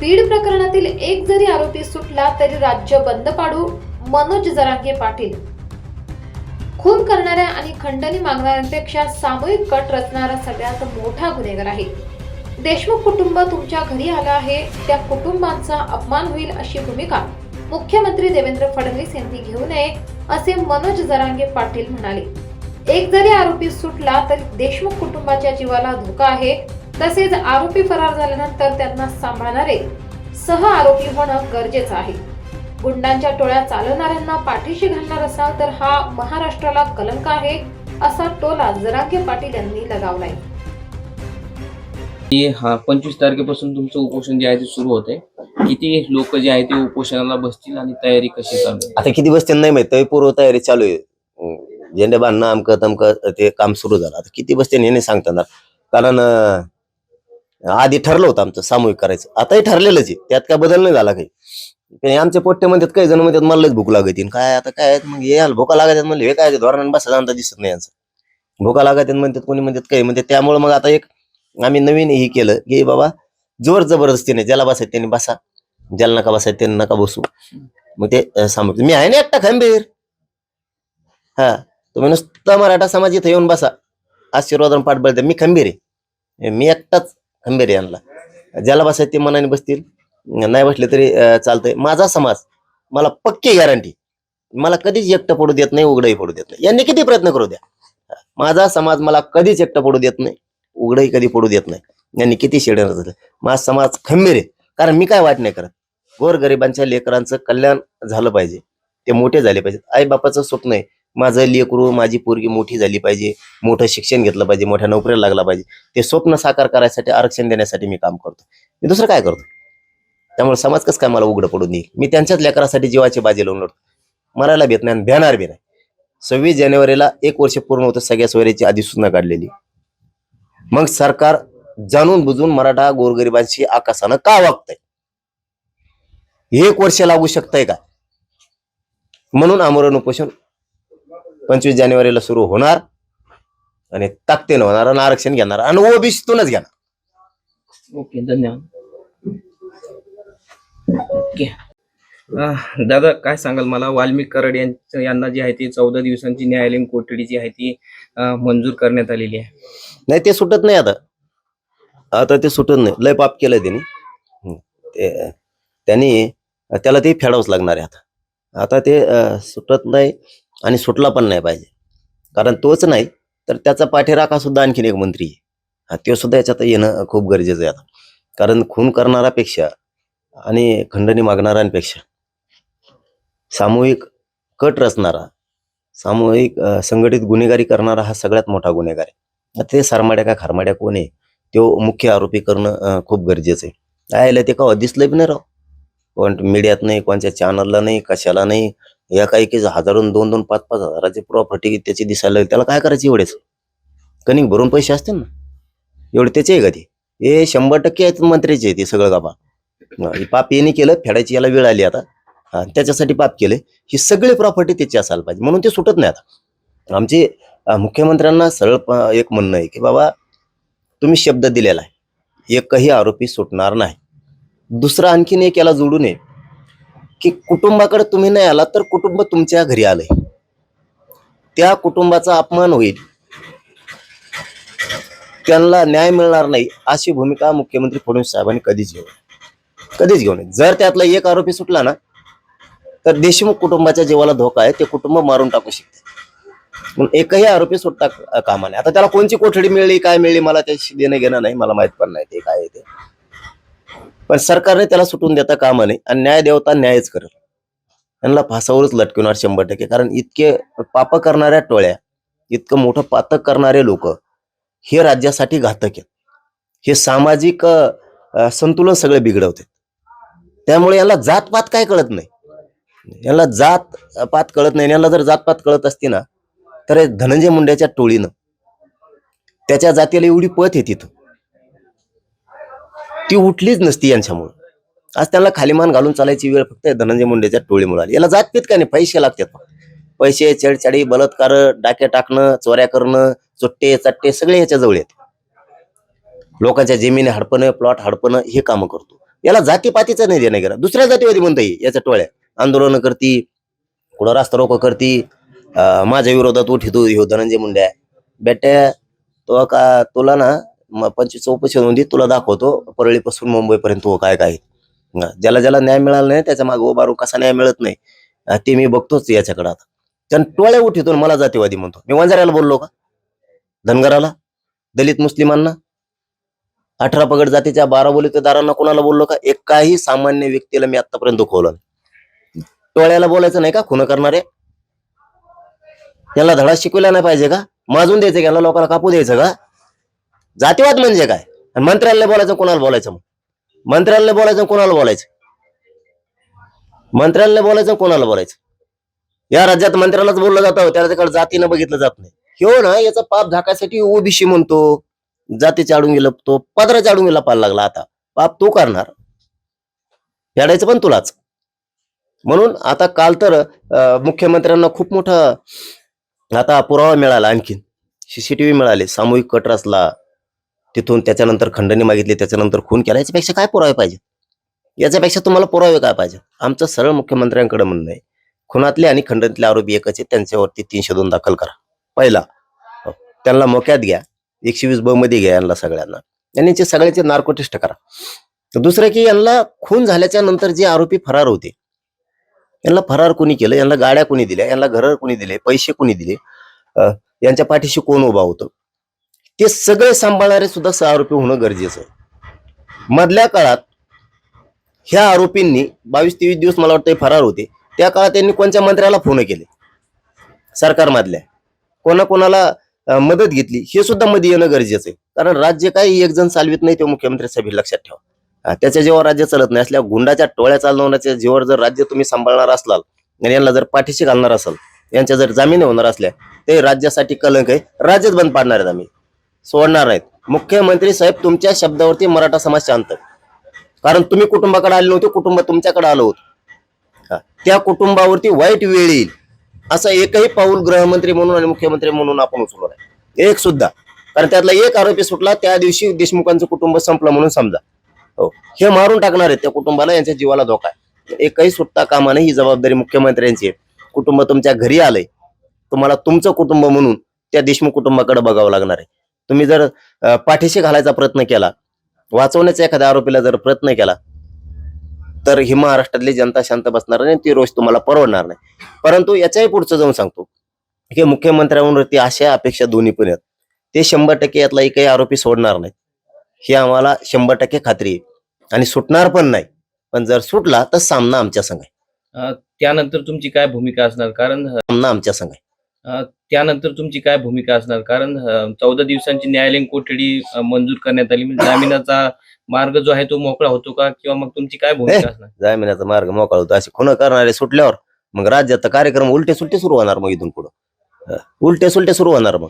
बीड प्रकरणातील एक जरी आरोपी सुटला तरी राज्य बंद पाडू मनोज जरांगे पाटील. खून करणाऱ्या आणि खंडणी मागणाऱ्यांपेक्षा सामूहिक कट रचणारा सगळ्यात मोठा गुन्हेगार आहे. देशमुख कुटुंब तुमच्या घरी आलं आहे त्या कुटुंबांचा अपमान होईल अशी भूमिका मुख्यमंत्री देवेंद्र फडणवीस यांनी घेऊ नये असे मनोज जरांगे पाटील म्हणाले. एक जरी आरोपी सुटला तरी देशमुख कुटुंबाच्या जीवाला धोका आहे तसेच आरोपी फरार झाल्यानंतर त्यांना सांभाळणारे सह आरोपी होणं गरजेचं आहे. गुंडांच्या टोळ्या चालवणाऱ्यांना पाठीशी घालणार असाल तर हा महाराष्ट्राला कलंक आहे असा टोला जरांगे पाटील यांनी लगावलाय. की हा पंचवीस तारखेपासून तुमचं उपोषण जे आहे ते सुरू होते किती लोक जे आहे ते उपोषणाला बसतील आणि तयारी कशी चालू आहे? आता किती बसते नाही माहीत तरी पूर्व तयारी चालू आहे. झेंडे बांधणं अमकं तमकं ते काम सुरू झालं. आता किती बसते हे नाही सांगता येणार. कारण अं, आधी ठरलं होतं आमचं सामूहिक करायचं. आताही ठरलेलंच आहे. त्यात काय बदल नाही झाला काही. पण आमच्या पोट्टे म्हणतात काही जण म्हणतात मलाच भूक लागत. काय आता काय मग हे भूका लागतात म्हणले हे काय धोरण बसा जाणता दिसत नाही यांचं. भूका लागतात म्हणतात कोणी म्हणतात काही म्हणजे त्यामुळे मग आता एक आम्ही नवीन हे केलं की बाबा जोर जबरदस्तीने ज्याला बसायचं त्यांनी बसा. ज्याला नका बसायचं त्यांनी नका बसू. मग ते सांगतो मी आहे ना एकटा खंबीर. हा. तुम्ही नुसता मराठा समाज इथं येऊन बसा. आशीर्वादन पाठबळ द्या. मी खंबीर आहे. मी एकटाच. खंबीर यांना. ज्याला बसायचं ते मनाने बसतील. नाही बसले तरी चालतंय. माझा समाज मला पक्की गॅरंटी मला कधीच एकटं पडू देत नाही उघडही पडू देत नाही. यांनी किती प्रयत्न करू द्या. माझा समाज मला कधीच एकटं पडू देत नाही उघडही कधी पडू देत नाही. यांनी किती शेडणार झालं माझा समाज खंबीर आहे. कारण मी काय वाट नाही करत. गोरगरिबांच्या लेकरांचं कल्याण झालं पाहिजे. ते मोठे झाले पाहिजेत. आई बापाचं स्वप्न आहे माझं लेकरू माझी पोरगी मोठी झाली पाहिजे मोठं शिक्षण घेतलं पाहिजे मोठ्या नोकरीला लागला पाहिजे. ते स्वप्न साकार करायसाठी आरक्षण देण्यासाठी मी काम करतो. मी दुसरं काय करतो? त्यामुळे समाज कसं काय मला उघडं पडून देईल? मी त्यांच्याच लेकरासाठी जीवाची बाजी लावून लढतो. मरायला भेट नाही आणि भेणार बी नाही. सव्वीस जानेवारीला एक वर्ष पूर्ण होतं सगळ्या सोयऱ्याची अधिसूचना काढलेली. मग सरकार जाणून बुजून मराठा गोरगरिबांशी आकाशानं का वागतंय? एक वर्ष लागू शकतंय का? म्हणून आमरण उपोषण पंचवीस जानेवारीला सुरू होणार. आणि ताकदीनं होणार आणि आरक्षण घेणार आणि ओबीसीतूनच घेणार. ओके धन्यवाद. ओके. दादा काय सांगाल मला? वाल्मिक कराड यांचं यांना जी आहे ती चौदा दिवसांची न्यायालयीन कोठडी जी आहे ती मंजूर करण्यात आलेली आहे. नाही ते सुटत नाही आता. आता ते सुटत नाही. लय पाप केलंय त्यांनी. त्यांनी त्याला ते फेडावंच लागणार आहे आता. आता ते सुटत नाही. आणि सुटला पण नाही पाहिजे. कारण तोच नाही तर त्याचा पाठीराखा सुद्धा आणखीन एक मंत्री आहे. हा, तो सुद्धा याच्यात येणं खूप गरजेचं आहे आता. कारण खून करणारापेक्षा आणि खंडणी मागणाऱ्यांपेक्षा सामूहिक कट रचणारा सामूहिक संघटित गुन्हेगारी करणारा हा सगळ्यात मोठा गुन्हेगार आहे. ते सारमाड्या का खारमाड्या कोण आहे? तो मुख्य आरोपी करणं खूप गरजेचं आहे. आयला ते का दिसलं बी नाही राव. कोण मीडियात नाही कोणत्या चॅनलला नाही कशाला नाही या काही काही हजारून दोन दोन पाच पाच हजाराची प्रॉपर्टी त्याची दिसायला लागली. त्याला काय करायचं एवढेच? कणिक भरून पैसे असतील ना? एवढे त्याचे आहे का ते? हे शंभर टक्के आहेत मंत्र्याचे ते सगळं गाबा पाप यांनी केलं फेडायची याला वेळ आली आता. त्याच्यासाठी पाप केले. ही सगळी प्रॉपर्टी त्याची असायला पाहिजे म्हणून ते सुटत नाही आता. आमचे मुख्यमंत्र्यांना सरळ एक म्हणणं आहे की बाबा तुम्ही शब्द दिलेला आहे. एकही आरोपी सुटणार नाही. दुसरा आणखीन एक याला जोडून आहे की कुटुंबाकडे तुम्ही नाही आला तर कुटुंब तुमच्या घरी आलंय. त्या कुटुंबाचा अपमान होईल. त्यांना न्याय मिळणार नाही अशी भूमिका मुख्यमंत्री फडणवीस साहेबांनी कधीच घेऊ कधीच घेऊ नये. जर त्यातला एक आरोपी सुटला ना तर देशमुख कुटुंबाच्या जीवाला धोका आहे ते कुटुंब मारून टाकू शकते. पण एकही आरोपी सुटता कामा नाही आता त्याला कोणची कोठडी मिळली काय मिळली मला त्याशी देणं घेणं नाही मला माहीत पण नाही ते काय आहे ते. पण सरकारने त्याला सुटून देता कामा नाही आणि न्याय देवता न्यायच करेल. त्यांना फासावरच लटकवणार शंभर टक्के. कारण इतके पाप करणाऱ्या टोळ्या इतकं मोठं पातक करणारे लोक हे राज्यासाठी घातक आहेत. हे सामाजिक संतुलन सगळे बिघडवते त्यामुळे याला जातपात काय कळत नाही. याला जात पात कळत नाही. याला जर जातपात कळत असती ना तर धनंजय मुंड्याच्या टोळीनं त्याच्या जातीला एवढी पत आहे तिथं. ती उठलीच नसती यांच्यामुळं. आज त्यांना खालीमान घालून चालायची वेळ फक्त धनंजय मुंडेच्या टोळीमुळे आली याला जातपीत काय नाही? पैसे लागतात फक्त. पैसे छेडछाडी बलात्कार डाके टाकणं चोऱ्या करणं चुट्टे चट्टे सगळे ह्याच्या जवळ आहेत लोकांच्या जमिनी हडपणं प्लॉट हडपणं हे कामं करतो. याला जातीपातीचं नाही देणं गेलं दुसऱ्या जातीवादी म्हणता येईल याच्या टोळ्या. आंदोलन करती कुठं रास्ता रोको करती माझ्या विरोधात उठितो ह्यो धनंजय मुंड्या बेट्या तो का तुला ना म- पंचवीस चौपशी नोंदी तुला दाखवतो. परळीपासून मुंबईपर्यंत हो काय काय. ज्याला ज्याला न्याय मिळाला नाही त्याच्यामागे उभारून कसा न्याय मिळत नाही ते मी बघतोच याच्याकडे आता. त्यानं टोळ्या उठितून मला जातीवादी म्हणतो. मी वंजाऱ्याला बोललो का? धनगराला? दलित मुस्लिमांना? अठरा पगड जातीच्या बारा बोलीतेदारांना कोणाला बोललो का? एकाही सामान्य व्यक्तीला मी आतापर्यंत दुखवलं नाही. टोळ्याला बोलायचं नाही का? खुन करणारे? याला धडा शिकवला नाही पाहिजे का? माजून द्यायचं का? याला लोकांना कापू द्यायचं का? जातीवाद म्हणजे काय? मंत्र्यांना बोलायचं कोणाला बोलायचं मग? मंत्र्यांना बोलायचं कोणाला बोलायचं? मंत्र्यांना बोलायचं कोणाला बोलायचं? या राज्यात मंत्र्यालाच बोललं जातं हो. त्याच्याकडे जातीनं बघितलं जात नाही. ह्यो हो ना याचा पाप झाकायसाठी ओबीसी म्हणतो. जातीच्या आडून तो पदराच्या आडून गेला पाहायला लागला आता. पाप तू करणार. फेडायचं पण तुलाच. म्हणून आता काल तर मुख्यमंत्र्यांना खूप मोठा आता पुरावा मिळाला आणखीन. सीसीटीव्ही मिळाले सामूहिक कट रचला. तिथून त्याच्यानंतर खंडणी मागितली त्याच्यानंतर खून केला याच्यापेक्षा काय पुरावे पाहिजे? याच्यापेक्षा तुम्हाला पुरावे काय पाहिजे? आमचं सरळ मुख्यमंत्र्यांकडे म्हणणं आहे खुनातले आणि खंडणीतले आरोपी एकच आहेत त्यांच्यावरती तीनशे दोन दाखल करा. पहिला हो, त्यांना मोक्यात घ्या एकशे वीस ब मध्ये घ्या यांना सगळ्यांना. यांनी यांचे सगळ्याचे नार्को टेस्ट करा. दुसरं की यांना खून झाल्याच्यानंतर जे आरोपी फरार होते यांना फरार कोणी केलं? यांना गाड्या कोणी दिल्या? यांना घर कोणी दिले? पैसे कोणी दिले? यांच्या पाठीशी कोण उभा होतो? ते सगळे सांभाळणारे सुद्धा सहा आरोपी होणं गरजेचं आहे. मधल्या काळात ह्या आरोपींनी बावीस तेवीस दिवस मला वाटतं फरार होते. त्या काळात त्यांनी कोणत्या मंत्र्याला फोन केले? सरकारमधल्या कोणाकोणाला मदत घेतली? हे सुद्धा मध्ये येणं गरजेचं आहे. कारण राज्य काही एक जण चालवित नाही ते मुख्यमंत्री साहेब लक्षात ठेवा. त्याच्या जेव्हा राज्य चालत नाही असल्या गुंडाच्या टोळ्या चालवण्याच्या जेव्हा जर राज्य तुम्ही सांभाळणार असलाल आणि यांना जर पाठीशी घालणार असाल यांच्या जर जामीन होणार असल्या ते राज्यासाठी कलंक आहे. राज्यच बंद पाडणार आहेत आम्ही. सोडणार नाहीत मुख्यमंत्री साहेब तुमच्या शब्दावरती मराठा समाज शांत. कारण तुम्ही कुटुंबाकडे आले नव्हते कुटुंब तुमच्याकडे आलं होतं. त्या कुटुंबावरती वाईट वेळ येईल. असं एकही पाऊल गृहमंत्री म्हणून आणि मुख्यमंत्री म्हणून आपण उचलू नाही. एक सुद्धा. कारण त्यातला एक आरोपी सुटला त्या दिवशी देशमुखांचं कुटुंब संपलं म्हणून समजा. हो हे मारून टाकणार आहेत त्या कुटुंबाला यांच्या जीवाला धोका आहे. एकही सुटता कामा नाही ही जबाबदारी मुख्यमंत्र्यांची आहे. कुटुंब तुमच्या घरी आलंय. तुम्हाला तुमचं कुटुंब म्हणून त्या देशमुख कुटुंबाकडे बघावं लागणार आहे. तुम्ही जर पाठीशी घालायचा प्रयत्न केला वाचवण्याचा एखाद्या आरोपीला जर प्रयत्न केला तर ही महाराष्ट्रातली जनता शांत बसणार नाही ती रोष तुम्हाला परवडणार नाही. परंतु याच्याही पुढचं जाऊन सांगतो की मुख्यमंत्र्यांवरती आशा अपेक्षा दोन्ही पण आहेत. ते शंभर टक्के यातला एकही आरोपी सोडणार नाहीत ही आम्हाला शंभर टक्के खात्री आहे. आणि सुटणार पण नाही. पण जर सुटला तर सामना आमच्या संघ आहे. त्यानंतर तुमची काय भूमिका असणार? कारण सामना आमच्या संघ आहे. त्यानंतर तुमची काय भूमिका असणार? कारण चौदा दिवसांची न्यायालयीन कोठडी मंजूर करण्यात आली. म्हणजे जामिनाचा मार्ग जो आहे तो मोकळा होतो का? किंवा मग तुमची काय भूमिका असणार? जामिनाचा मार्ग मोकळा होतो. असे खुन करणारे सुटल्यावर मग राज्यात कार्यक्रम उलटे सुलटे सुरू होणार मग इथून पुढं. उलटे सुलटे सुरू होणार मग.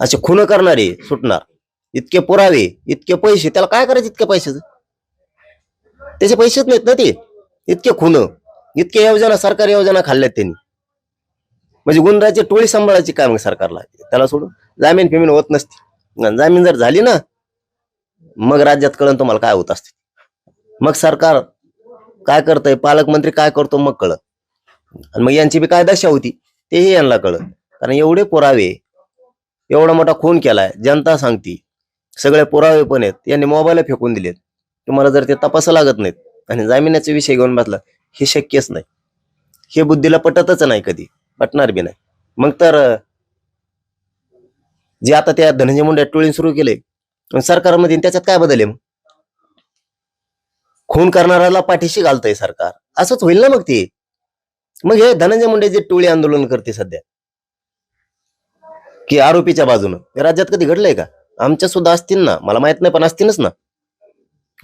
असे खुन करणारे सुटणार. इतके पुरावे इतके पैसे त्याला काय करायचे इतके पैशाचं? त्याचे पैसेच नाहीत ना ते. इतके खुन इतके योजना सरकारी योजना खाल्ल्यात त्यांनी. म्हणजे गुंडाची टोळी सांभाळायची काम सरकारला. त्याला सोडून जामीन फिमीन होत नसते. जामीन जर झाली ना मग राज्यात कळण तुम्हाला काय होत असते. मग सरकार काय करतंय पालकमंत्री काय करतो मग कळत आणि मग यांची बी काय दशा होती तेही यांना कळत कारण एवढे पुरावे एवढा मोठा खून केलाय जनता सांगती सगळे पुरावे पण आहेत यांनी मोबाईल फेकून दिलेत. तुम्हाला जर ते तपासा लागत नाहीत आणि जामिनाचे विषय घेऊन बसला हे शक्यच नाही. हे बुद्धीला पटतच नाही कधी. पटणार बी नाही. मग तर जे आता त्या धनंजय मुंडे टोळी सुरू केले सरकारमध्ये त्याच्यात काय बदल आहे मग? खून करणाऱ्याला पाठीशी घालतंय सरकार. असंच होईल ना मग ते? मग हे धनंजय मुंडे जे टोळी आंदोलन करते सध्या की आरोपीच्या बाजूनं हे राज्यात कधी घडलंय का? आमच्या सुद्धा असतील ना. मला माहीत नाही पण असतीलच ना.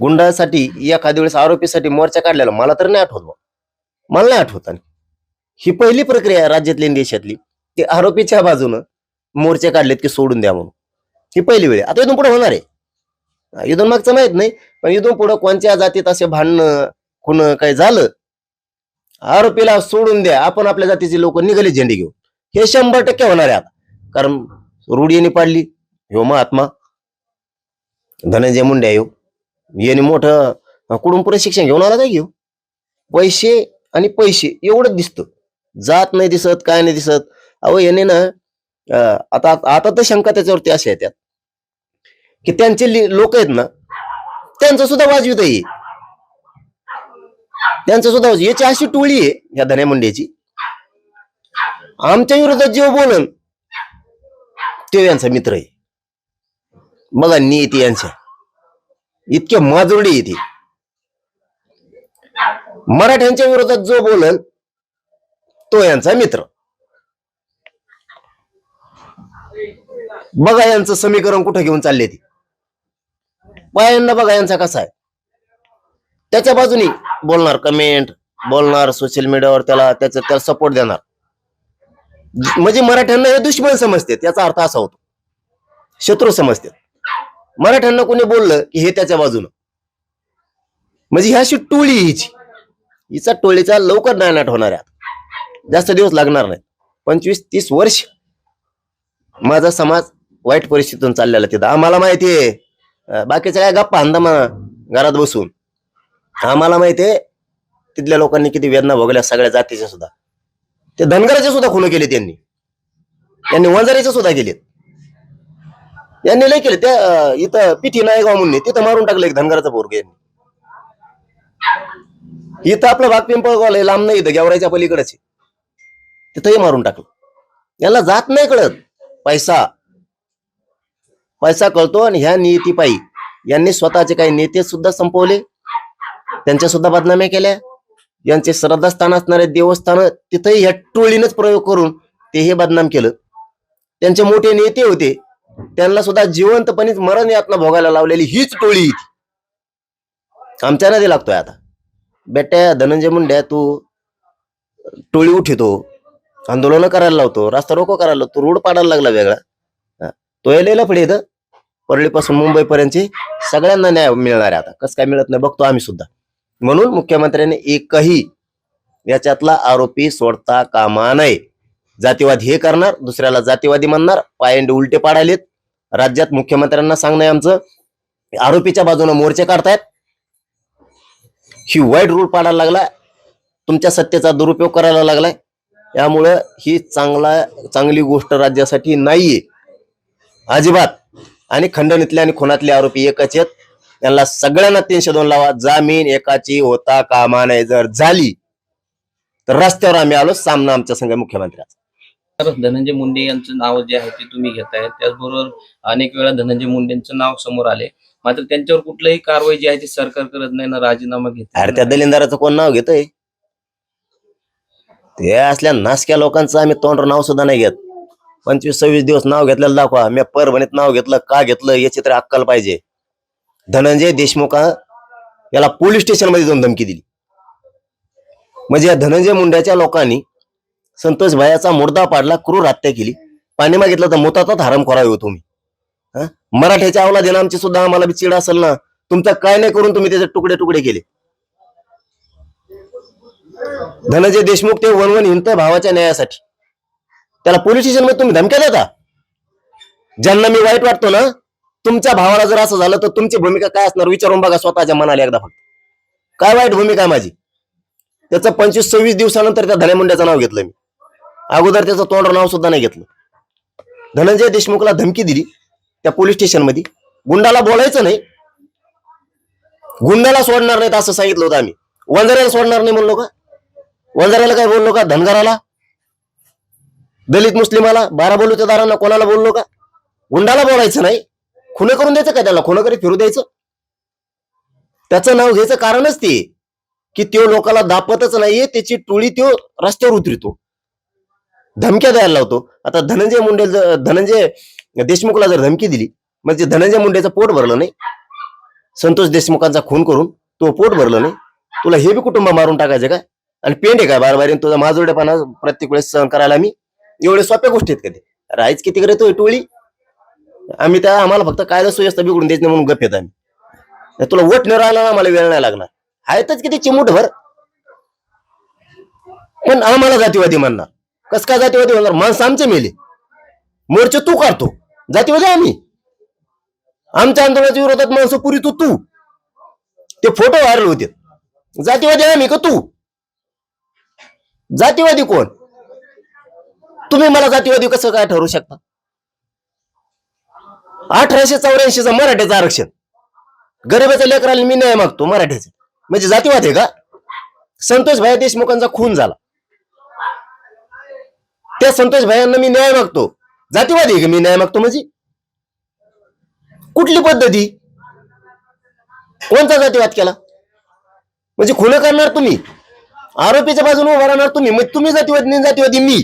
गुंडासाठी एखाद्या वेळेस आरोपीसाठी मोर्चा काढलेला मला तर नाही आठवत बुवा. मला नाही आठवत आणि ही पहिली प्रक्रिया आहे राज्यातली आणि देशातली. की आरोपीच्या बाजूनं मोर्चे काढलेत की सोडून द्या म्हणून. ही पहिली वेळ आता इथून पुढे होणार आहे. इथून मागचं माहीत नाही पण इथून पुढे कोणत्या जातीत असे भांडणं खुण काही झालं आरोपीला सोडून द्या. आपण आपल्या जातीचे लोक निघाले झेंडे घेऊन. हे शंभर टक्के होणार आहे आता. कारण रूढीने यांनी पाडली. ह्यो महात्मा. धनंजय मुंडे येऊ यांनी मोठं कुडून प्रशिक्षण पुढे शिक्षण घेऊन आला काय घेऊ पैसे आणि पैसे एवढंच दिसतं. जात नाही दिसत काय नाही दिसत. अहो याने ना आता आता तर शंका त्याच्यावरती अशा येतात की त्यांचे लोक आहेत ना त्यांचं सुद्धा वाजवित आहे. त्यांचं सुद्धा याची अशी टोळी आहे या धन्या मुंडेची. आमच्या विरोधात जेव्हा बोलन तो यांचा मित्र आहे. बघा येते यांच्या. इतके माजुरडी येते मराठ्यांच्या विरोधात जो बोलन तो यांचा मित्र. बघा यांचं समीकरण कुठं घेऊन चालले ते. पायांना बघा यांचा कसा आहे. त्याच्या बाजूनी बोलणार कमेंट बोलणार सोशल मीडियावर त्याला त्याचा त्याला सपोर्ट देणार. म्हणजे मराठ्यांना हे दुश्मन समजते याचा अर्थ असा होतो. शत्रू समजते मराठ्यांना कोणी बोललं की हे त्याच्या बाजूनं. म्हणजे ह्याशी अशी टोळी हिची. हिचा टोळीचा लवकर नायनाट होणार आहे जास्त दिवस लागणार नाही पंचवीस तीस वर्ष माझा समाज वाईट परिस्थितीतून चाललेला तिथं. आम्हाला माहिती आहे अं, बाकीच्या काय गप्पा अंदामा घरात बसून. आम्हाला माहिती आहे तिथल्या लोकांनी किती वेदना भोगल्या सगळ्या जातीच्या सुद्धा. ते धनगराचे सुद्धा खुनं केले त्यांनी. त्यांनी वंजारीचे सुद्धा केलेत. यांनी लय केले. त्या इथं पिठी नायगाव म्हणून तिथं मारून टाकलं एक धनगराचा पोरग यांनी. इथं आपलं भाग पिंपळगाव आहे, लांब नाही इथं गेवरायच्या पलीकडेच आहे. तिथंही मारून टाकलं. याला जात नाही कळत. पैसा. पैसा कळतो आणि ह्या नीतीपायी यांनी स्वतःचे काही नेते सुद्धा संपवले. त्यांच्या सुद्धा बदनाम्या केल्या. यांचे श्रद्धास्थान असणारे देवस्थान तिथेही ह्या टोळीनेच प्रयोग करून ते हे बदनाम केलं. त्यांचे मोठे नेते होते. त्यांना सुद्धा जिवंतपणेच मरण यातना भोगायला लावलेली हीच टोळी आमच्या नदी लागतोय आता. बेट्या धनंजय मुंड्या तू टोळी उठितो. आंदोलन करायला लावतो रास्ता रोको करायला लावतो रोड पाडायला लागला वेगळा. तो यायला पुढे इथं परळीपासून मुंबईपर्यंतची सगळ्यांना न्याय मिळणार आहे आता. कसं काय मिळत नाही बघतो आम्ही सुद्धा. म्हणून मुख्यमंत्र्यांनी एकही याच्यातला आरोपी सोडता कामा नये. जातीवाद हे करणार दुसऱ्याला जातीवादी म्हणणार पायंडे उलटे पाडायलेत. राज्यात मुख्यमंत्र्यांना सांगणं आमचं. आरोपीच्या बाजूने मोर्चे काढतायत. ही वाईट रूल पाडायला लागला तुमच्या सत्तेचा दुरुपयोग करायला लागलाय. त्यामुळं ही चांगला चांगली गोष्ट राज्यासाठी नाहीये. अजिबात. आणि खंडणीतले आणि खुनातले आरोपी एकच आहेत. त्यांना सगळ्यांना तीनशे दोन लावा. जामीन एकाची होता कामा नाही जर झाली तर रस्त्यावर आम्ही आलो. सामना आमच्या संघ मुख्यमंत्र्याचा. तर धनंजय मुंडे यांचं नाव जे आहे ते तुम्ही घेताय. त्याचबरोबर अनेक वेळा धनंजय मुंडेंचं नाव समोर आले. मात्र त्यांच्यावर कुठलंही कारवाई जी आहे ती सरकार करत नाही ना राजीनामा घेत अरे त्या दलिंदाराचं कोण नाव घेतोय? ते असल्या नासक्या लोकांचं आम्ही तोंडर नाव सुद्धा नाही घेत. पंचवीस सव्वीस दिवस नाव घेतलेलं दाखवा. मी परभणीत नाव घेतलं का घेतलं याची तर अक्कल पाहिजे. धनंजय देशमुख याला पोलीस स्टेशनमध्ये जाऊन धमकी दिली. म्हणजे या धनंजय मुंड्याच्या लोकांनी संतोष भायाचा मुर्दा पाडला क्रूर हत्या केली. पाणी मागितलं तर मुताचाच हराम करावे हो तुम्ही. हं? मराठ्याच्या अवलादीनं आमची सुद्धा आम्हाला चिड असेल ना. तुमचं काय नाही करून तुम्ही त्याचे तुकडे तुकडे केले. धनंजय देशमुख ते वनवन हिंत भावाच्या न्यायासाठी. त्याला पोलीस स्टेशनमध्ये तुम्ही धमक्या देता? ज्यांना मी वाईट वाटतो ना तुमच्या भावाला जर असं झालं तर तुमची भूमिका काय असणार? विचारून बघा स्वतःच्या मनाला एकदा फक्त. काय वाईट भूमिका आहे माझी? त्याचं पंचवीस सव्वीस दिवसानंतर त्या धन्या मुंड्याचं नाव घेतलं मी. अगोदर त्याचं तोंड नाव सुद्धा नाही घेतलं. धनंजय देशमुखला धमकी दिली त्या पोलीस स्टेशनमध्ये. गुंडाला बोलायचं नाही. गुंडाला सोडणार नाहीत असं सांगितलं होतं आम्ही. वंजाऱ्याला सोडणार नाही म्हणलो का? वंजाऱ्याला काय बोललो का? धनगराला? दलित मुस्लिमाला? बारा बोलूच्या दारांना कोणाला बोललो का? गुंडाला बोलायचं नाही. खुन करून द्यायचं का त्याला? खुन करी फिरू द्यायचं? त्याचं नाव घ्यायचं कारणच ते. की त्यो लोकाला दापतच नाहीये त्याची टोळी त्यो रस्त्यावर उतरतो. धमक्या द्यायला लावतो. आता धनंजय मुंडे धनंजय देशमुखला जर धमकी दिली म्हणजे धनंजय मुंडेचं पोट भरलं नाही संतोष देशमुखांचा खून करून तो पोट भरलं नाही तुला हे बी कुटुंब मारून टाकायचं काय आणि पेंड आहे काय बारबारीन? तुझा माजोडेपणा प्रत्येक वेळेस सहन करायला मी एवढे सोप्या गोष्टी आहेत कधी राहायच किती करे तो टोळी? आम्ही त्या आम्हाला फक्त कायदा सुव्यवस्था बिघडून द्यायचं नाही म्हणून गप येत आम्ही. तुला वोट न राहिला आम्हाला वेळ नाही लागणार. आहेतच किती चिमूट भर पण आम्हाला जातीवादी म्हणणार. कस काय जातीवादी म्हणणार माणसं आमचे मेले. मोर्चे तू काढतो. जातीवादी आम्ही. आमच्या आंदोलनाच्या विरोधात माणसं पुरी तू तू. ते फोटो व्हायरल होते. जातीवादी आम्ही का तू? जातीवादी कोण? तुम्ही मला जातीवादी कसं काय ठरवू शकता? अठराशे चौऱ्याऐंशीचं मराठीचं आरक्षण. गरिबाच्या लेकराला मी न्याय मागतो मराठीचं. म्हणजे जातीवाद आहे का? संतोष भाई देशमुखांचा खून झाला. त्या संतोष भाईंना मी न्याय मागतो. जातीवादी आहे का मी न्याय मागतो म्हणजे? कुठली पद्धती? कोणता जातीवाद केला? म्हणजे खुलं करणार तुम्ही? आरोपीच्या बाजूने उभा राहणार तुम्ही. मग तुम्ही जातीवादी जातीवादी मी.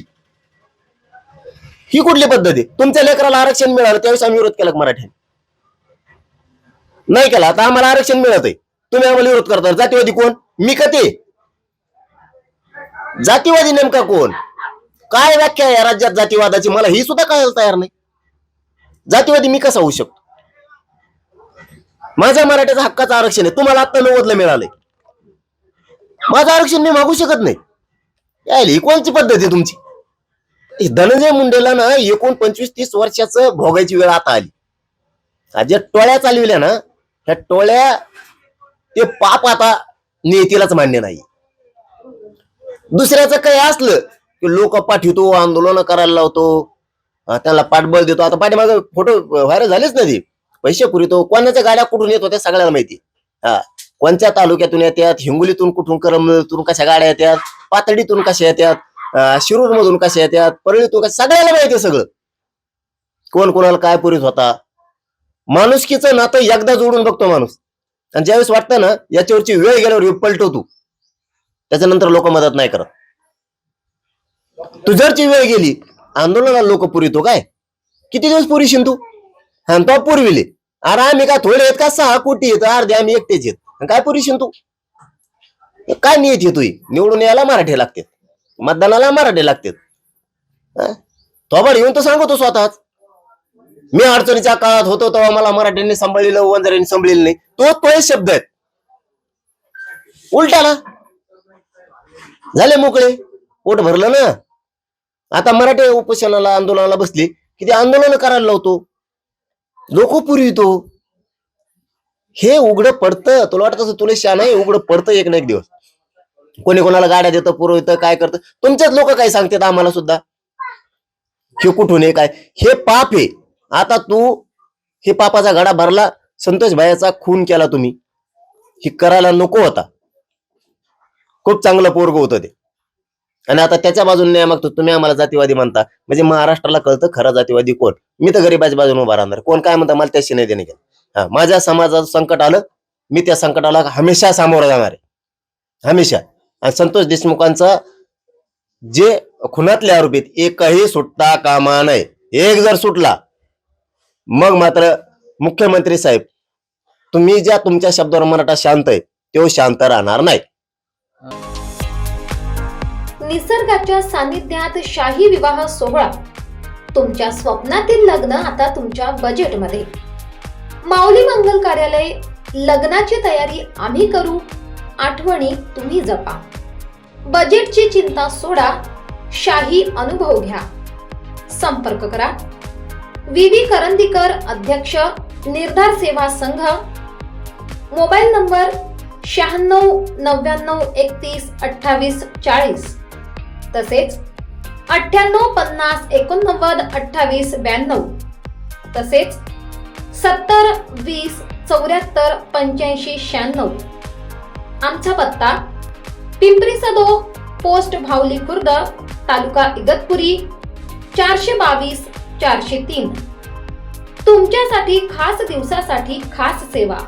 ही कुठली पद्धत आहे? तुमच्या लेकराला आरक्षण मिळालं त्यावेळेस आम्ही विरोध केला मराठ्याने? नाही केला. आता आम्हाला आरक्षण मिळत आहे तुम्ही आम्हाला विरोध करता. जातीवादी कोण? मी का ते? जातीवादी नेमका कोण? काय व्याख्या आहे या राज्यात जातीवादाची? मला ही सुद्धा कळायला तयार नाही. जातीवादी मी कसा होऊ शकतो? माझ्या मराठ्याचा हक्काचं आरक्षण आहे. तुम्हाला आत्ता नव्वदला मिळालंय. माझं आरक्षण मी मागू शकत नाही. यायला ही कोणची पद्धत आहे तुमची? धनंजय मुंडेला ना एकूण पंचवीस तीस वर्षाचं भोगायची वेळ आता आली. ज्या टोळ्या चालविल्या ना ह्या टोळ्या ते पाप आता नियतीलाच मान्य नाही. दुसऱ्याचं काही असलं की लोक पाठवतो आंदोलन करायला लावतो त्याला पाठबळ देतो. आता पाठीमागे फोटो व्हायरल झालेच ना ते. पैसे पुरवतो. कोणाच्या गाड्या कुठून येतो त्या सगळ्याला माहिती. हा. कोणत्या तालुक्यातून येतात हिंगोलीतून कुठून करमतून कशा गाड्या येतात पातळीतून कशा येतात शिरूर मधून कशा येतात परळीतून कशा सगळ्याला माहिती सगळं. कोण कोणाला काय पुरीत होता? माणुसकीचं नातं एकदा जोडून बघतो माणूस. आणि ज्यावेळेस वाटतं ना याच्यावरची वेळ गेल्यावर पलटव पलटवतो त्याच्यानंतर लोक मदत नाही करत. तुझरची वेळ गेली आंदोलनाला लोक पुरितो हो काय? किती दिवस पुरीशील तू? आणि तो पुरविले. अरे आम्ही काय थोडे आहेत का? सहा कोटी आहेत. अर्धे आम्ही एकटेच आहेत. आणि काय पुरीशील तू? काय नियत येतोय तुही निवडून यायला मराठी लागते मतदानाला मराठी लागते थोबाड येऊन तर सांगतो स्वतःच. मी अडचणीच्या काळात होतो तेव्हा मला मराठ्यांनी सांभाळलेलं वंजाऱ्यांनी सांभाळलेलं नाही. तो तोच शब्द आहेत उलटाला झाले मोकळे. पोट भरलं ना. आता मराठी उपोषणाला आंदोलनाला बसली. की ते आंदोलन करायला लावतो. लोक पुरवितो. हे उघडं पडतं. तुला वाटत असं तुला शान आहे उघडं पडतं एक ना एक दिवस. कोणी कोणाला गाड्या देतं पुरवतं काय करतं. तुमच्याच लोक काय सांगतात आम्हाला सुद्धा? हे कुठून आहे काय? हे पाप आहे. आता तू हे पापाचा गाडा भरला संतोष भाईचा खून केला तुम्ही. हे करायला नको होता खूप चांगलं पोरग होतं ते. आणि आता त्याच्या बाजूने नाही मागतो तुम्ही आम्हाला जातीवादी म्हणता. म्हणजे महाराष्ट्राला कळतं खरा जातीवादी कोण. मी तर गरीबाच्या बाजूने उभा राहणार. कोण काय म्हणता मला त्याशी नाही देणे हा माझ्या समाजाचं संकट आलं मी त्या संकटाला हमेशा सामोरं जाणार आहे. हमेशा. आणि संतोष देशमुखांचा जे खुनातले आरोपीत एकही सुटता कामा नये. एक जर सुटला मग मात्र मुख्यमंत्री साहेब तुम्ही ज्या तुमच्या शब्दावर मराठा शांत आहे तो शांत राहणार नाही. निसर्गाच्या सानिध्यात शाही विवाह सोहळा. तुमच्या स्वप्नातील लग्न आता तुमच्या बजेटमध्ये माऊली मंगल कार्यालय लग्नाची तयारी आम्ही करू. आठवणी तुम्ही जपा. बजेटची चिंता सोडा. शाही अनुभव घ्या. संपर्क करा. विवी करंदीकर अध्यक्ष निर्धार सेवा संघ. मोबाईल नंबर शहाण्णव नव्याण्णव एकतीस अठ्ठावीस चाळीस. तसेच अठ्ठ्याण्णव पन्नास एकोणनव्वद अठ्ठावीस ब्याण्णव. तसेच सत्तर वीस चौऱ्याहत्तर पंच्याऐंशी शहाण्णव. आमचा पत्ता पिंपरी सदो पोस्ट भावली खुर्द तालुका इगतपुरी चारशे बावीस चारशे तीन. तुमच्यासाठी खास दिवसासाठी खास सेवा.